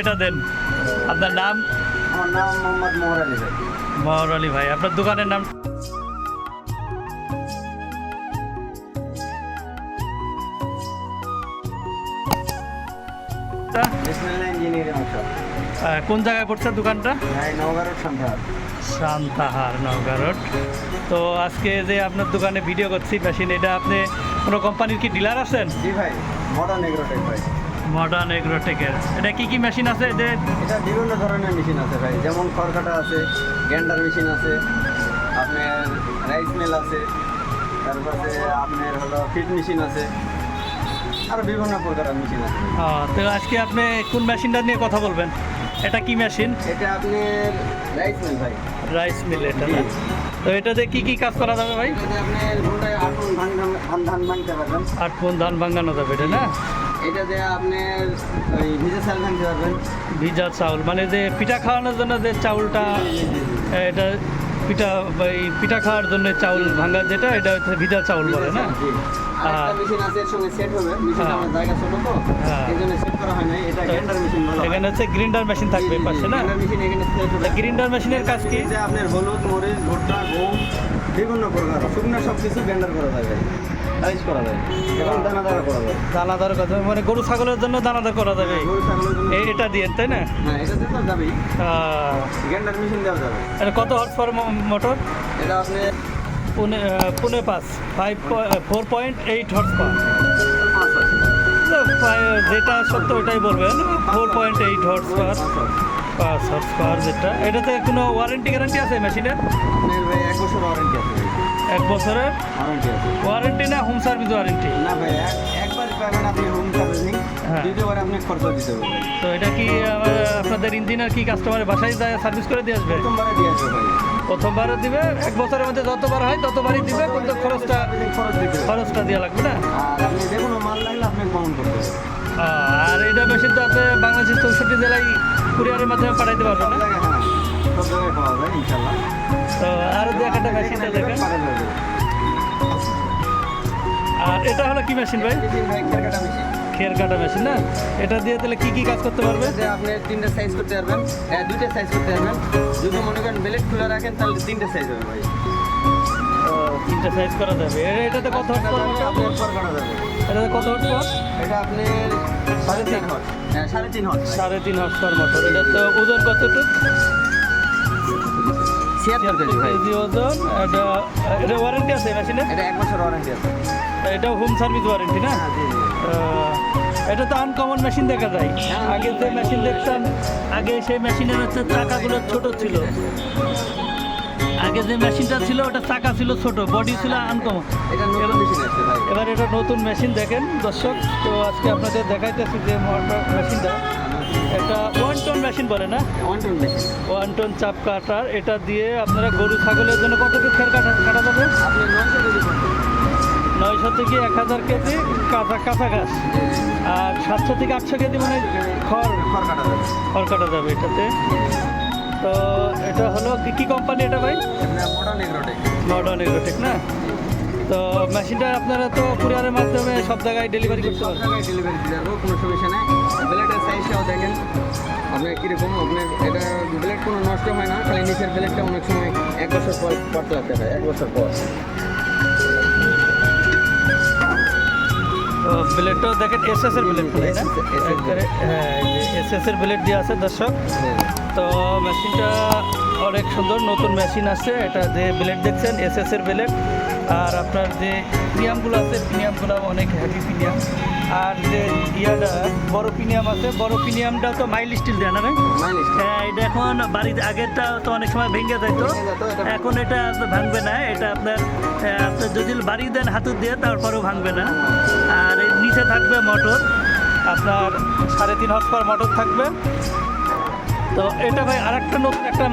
এটা দেন? আপনার নাম? আমার নাম মোহাম্মদ মোহর আলী ভাই। মহর আলী ভাই আপনার দোকানের নাম? কোন জায়গায় পড়ছে দোকানটা? শান্তাহার নওগাঁ রোড তো আজকে যে আপনার দোকানে ভিডিও করছি মেশিন এটা আপনি কোনো কোম্পানির কি ডিলার আছেন? জি ভাই মডার্ন এগ্রোটেক ভাই। মডার্ন এগ্রোটেকের এটা কি কি মেশিন আছে এদের? এটা বিভিন্ন ধরনের মেশিন আছে ভাই। যেমন খড়কাটা আছে গ্যান্ডার মেশিন আছে আপনার রাইস মিল আছে তারপরে আপনার হলো ফিট মেশিন আছে আর বিভিন্ন প্রকারের মেশিন আছে তো আজকে আপনি কোন মেশিনটা নিয়ে কথা বলবেন? এটা কি মেশিন এটা আপনার রাইস মিল ভাই। রাইস মিল এটা না? তো এটাতে কি কি কাজ করা যাবে ভাই? ঘন্টায় আটন ধান ধান- ধান ধান ভাঙতে পারবেন। আট মন ধান ভাঙানো যাবে এটা না? আপনার ওই ভিজে চাল পারবেন। ভিজা চাউল মানে যে পিঠা খাওয়ানোর জন্য যে চাউলটা এটা পিঠা এই পিঠা খাওয়ার জন্য চাউল ভাঙা যেটা এটা হচ্ছে ভিজা চাউল বলে না? হ্যাঁ। হ্যাঁ। হয় এটা মেশিন এখানে হচ্ছে গ্রিন্ডার মেশিন থাকবে পাশে না? গ্রিন্ডার মেশিনের কাজ কি? যে আপনার হলুদ মরিচ ভুট্টা গম বিভিন্ন প্রকার শুকনো সব কিছু করা সাইজ করা যায়। এবং দানাদার করা যায়। দানাদার কথা মানে গরু ছাগলের জন্য দানাদার করা যাবে। গরু ছাগলের জন্য। এই- এটা দিয়ে তাই না? হ্যাঁ এটাতে তো যাবেই। গ্যান্ডার মেশিন দেওয়া যাবে। এটা কত হর্স পার মোটর? এটা আপনি পুনে পুনে পাঁচ। Five four point eight horse. Per যেটা সত্য ওটাই বলবেন। Four point eight horse per পাঁচ আছে। হর্স যেটা। এটাতে কোনো ওয়ারেন্টি গ্যারান্টি আছে মেশিনের ভাই এক বছরের ওয়ারেন্টি না হোম সার্ভিস ওয়ারেন্টি না ভাই একবার পাবেন আপনি হোম সার্ভিসিং হ্যাঁ। দ্বিতীয়বার আপনি খরচ দিতে হবে। তো এটা কি আপনাদের ইঞ্জিনিয়ার কি কাস্টমারের বাসায় যায় সার্ভিস করে দিয়ে আসবে? প্রথমবারে দিয়ে আসবে ভাই। প্রথমবার দিবে এক বছরের মধ্যে যতবার হয় ততবারই দিবে কিন্তু খরচটা খরচটা দেওয়া লাগবে না? আর আপনি যে কোনো মাল লাগলে আপনি বহন করতে আর এটা বেশি তো আপনি বাংলাদেশের চৌষট্টি জেলায় কুরিয়ারের মাধ্যমে পাঠাইতে পারবেন না। সব জায়গায় পাওয়া যায় ইনশাল্লাহ তো আরও দু একটা দেখেন। আর এটা হলো কি মেশিন ভাই? মেশিন মেশিন খের কাটা মেশিন না? এটা দিয়ে তাহলে কি কি কাজ করতে পারবে? যে আপনি তিনটে সাইজ করতে পারবেন হ্যাঁ দুইটা সাইজ করতে পারবেন। যদি মনে করেন ব্লেড খুলে রাখেন তাহলে তিনটে সাইজ হবে ভাই। তিনটা সাইজ করা যাবে। এটাতে কত খড় কাটা যাবে? এটাতে কত হর্স পাওয়ার এটা আপনি সাড়ে তিন হট হ্যাঁ সাড়ে তিন হট সাড়ে তিন পাওয়ার মোটর এটা তো ওজন কতটুকু ছিয়াত্তর কেজি ভাই। কেজি ওজন এটা এটা ওয়ারেন্টি আছে মেশিনে এটা এক বছর ওয়ারেন্টি আছে। এটা হোম সার্ভিস ওয়ারেন্টি না? হ্যাঁ এটা তো আনকমন মেশিন দেখা যায়। আগে যে মেশিন দেখতাম আগে সেই মেশিনের হচ্ছে চাকাগুলো ছোট ছিল। আগে যে মেশিনটা ছিল ওটা চাকা ছিল ছোট বডি ছিল আনকমন এবার এটা নতুন মেশিন দেখেন দর্শক। তো আজকে আপনাদের দেখাইতেছি যে মেশিনটা এটা ওয়ান টন মেশিন বলে না? One ton machine one ton চাপ কাটার এটা দিয়ে আপনারা গরু ছাগলের জন্য কতটুকু খের কাটা কাটা যাবে? নয়শো থেকে এক হাজার কেজি কাঁচা কাঁচা ঘাস। আর সাতশো থেকে আটশো কেজি মানে খড়। খড় কাটা যাবে। খড় কাটা যাবে এটাতে। তো এটা হলো কি কোম্পানি এটা ভাই? মডার্ন এগ্রোটেক মডার্ন এগ্রোটেক না? তো মেশিনটা আপনারা তো কুরিয়ারের মাধ্যমে সব জায়গায় ডেলিভারি করতে পারবেন। ডেলিভারি কোনো সমস্যা নেই। সাইজটাও দেখেন। আপনার কীরকম? আপনার এটা ব্লেড কোনো নষ্ট হয় না খালি নিচের ব্লেডটা অনেক সময় এক বছর পর পড়তে লাগতে হয় এক বছর পর। তো ব্লেডটাও দেখেন এস এস এর ব্লেড হ্যাঁ এস এস এর ব্লেড দিয়ে আছে দর্শক। হ্যাঁ তো মেশিনটা অনেক সুন্দর নতুন মেশিন আছে এটা যে ব্লেড দেখছেন এস এস এর ব্লেড। আর আপনার যে প্রিয়ামগুলো আছে প্রিয়ামগুলো অনেক হেভি প্রিমিয়াম আর যে ইয়াটা বড় প্রিমিয়াম আছে বড় প্রিমিয়ামটা তো মাইল স্টিল দেয় না ভাই? হ্যাঁ এটা এখন বাড়িতে আগেরটা তো অনেক সময় ভেঙে যায় তো যেত, এখন এটা ভাঙবে না এটা আপনার আপনার যদি বাড়ি দেন হাতুর দিয়ে তারপরেও ভাঙবে না। আর এর নিচে থাকবে মোটর আপনার সাড়ে তিন হর্স পার মোটর থাকবে। তো এটা ভাই আরেকটা নতুন একটা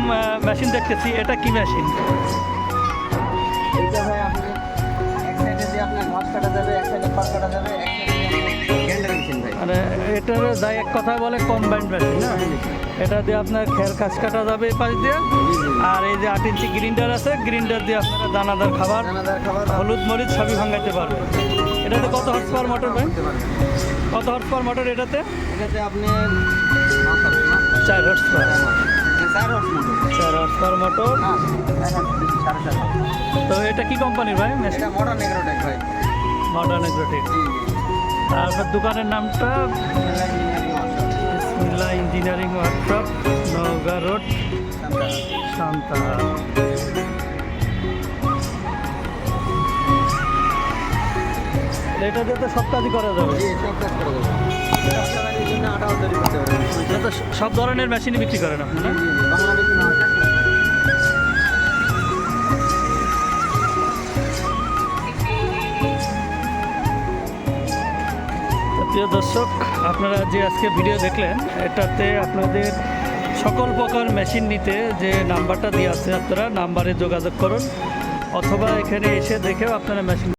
মেশিন দেখতেছি এটা কি মেশিন কাটা যাবে এক সাইডে পাট কাটা যাবে মানে এটার যাই এক কথা বলে কম্বাইন্ড মেশিন না? এটা দিয়ে আপনার খের কাজ কাটা যাবে এই পাশ দিয়ে। আর এই যে আট ইঞ্চি গ্রিন্ডার আছে গ্রিন্ডার দিয়ে আপনারা দানাদার খাবার হলুদ মরিচ সবই ভাঙাইতে পারবে এটাতে কত হর্স পাওয়ার মোটর ভাই কত হর্স পাওয়ার মোটর এটাতে? এটাতে আপনি চার হর্স পাওয়ার চার হর্স পাওয়ার মোটর। তো এটা কি কোম্পানির ভাই? মডার্ন এগ্রোটেক ভাই। মডার্ন এগ্রোটেক তারপর দোকানের নামটা Bismillah engineering workshop Naogaon road Shanta এটাতে তো সব কাজই করা যাবে। সব এটা ধরনের মেশিনই বিক্রি করেন আপনি প্রিয় দর্শক, আপনারা যে আজকে ভিডিও দেখলেন, এটাতে আপনাদের সকল প্রকার মেশিন নিতে যে নাম্বারটা দিয়ে আছে, আপনারা নাম্বারে যোগাযোগ করুন, অথবা এখানে এসে দেখেও আপনারা মেশিন